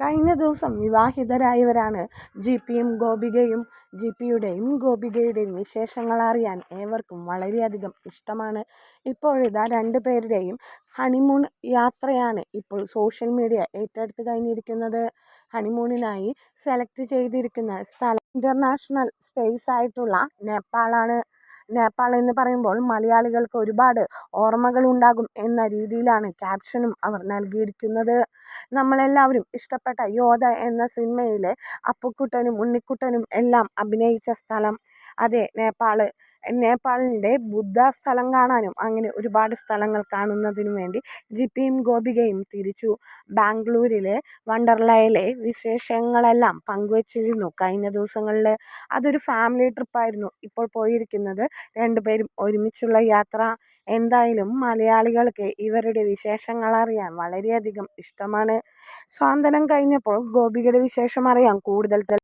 കഴിഞ്ഞ ദിവസം വിവാഹിതരായവരാണ് ജി പിയും ഗോപികയും ജി പിയുടെയും ഗോപികയുടെയും വിശേഷങ്ങൾ അറിയാൻ ഏവർക്കും വളരെയധികം ഇഷ്ടമാണ്. ഇപ്പോഴിതാ രണ്ടു പേരുടെയും ഹണിമൂൺ യാത്രയാണ് ഇപ്പോൾ സോഷ്യൽ മീഡിയ ഏറ്റെടുത്ത് കഴിഞ്ഞിരിക്കുന്നത്. ഹണിമൂണിനായി സെലക്ട് ചെയ്തിരിക്കുന്ന സ്ഥലം ഇന്റർനാഷണൽ സ്പേസ് ആയിട്ടുള്ള നേപ്പാളാണ്. നേപ്പാൾ എന്ന് പറയുമ്പോൾ മലയാളികൾക്ക് ഒരുപാട് ഓർമ്മകൾ ഉണ്ടാകും എന്ന രീതിയിലാണ് ക്യാപ്ഷനും അവർ നൽകിയിരിക്കുന്നത്. നമ്മളെല്ലാവരും ഇഷ്ടപ്പെട്ട യോധ എന്ന സിനിമയിലെ അപ്പുക്കുട്ടനും ഉണ്ണിക്കുട്ടനും എല്ലാം അഭിനയിച്ച സ്ഥലം. അതെ നേപ്പാൾ നേപ്പാളിന്റെ ബുദ്ധ സ്ഥലം കാണാനും അങ്ങനെ ഒരുപാട് സ്ഥലങ്ങൾ കാണുന്നതിനും വേണ്ടി ജിപ്പിയും ഗോപികയും തിരിച്ചു ബാംഗ്ലൂരിലെ വണ്ടർലയിലെ വിശേഷങ്ങളെല്ലാം പങ്കുവച്ചിരുന്നു. കഴിഞ്ഞ ദിവസങ്ങളിൽ അതൊരു ഫാമിലി ട്രിപ്പായിരുന്നു. ഇപ്പോൾ പോയിരിക്കുന്നത് രണ്ടുപേരും ഒരുമിച്ചുള്ള യാത്ര. എന്തായാലും മലയാളികൾക്ക് ഇവരുടെ വിശേഷങ്ങൾ അറിയാൻ വളരെയധികം ഇഷ്ടമാണ്. സ്വാതന്ത്ര്യം കഴിഞ്ഞപ്പോൾ ഗോപികയുടെ വിശേഷം അറിയാൻ കൂടുതൽ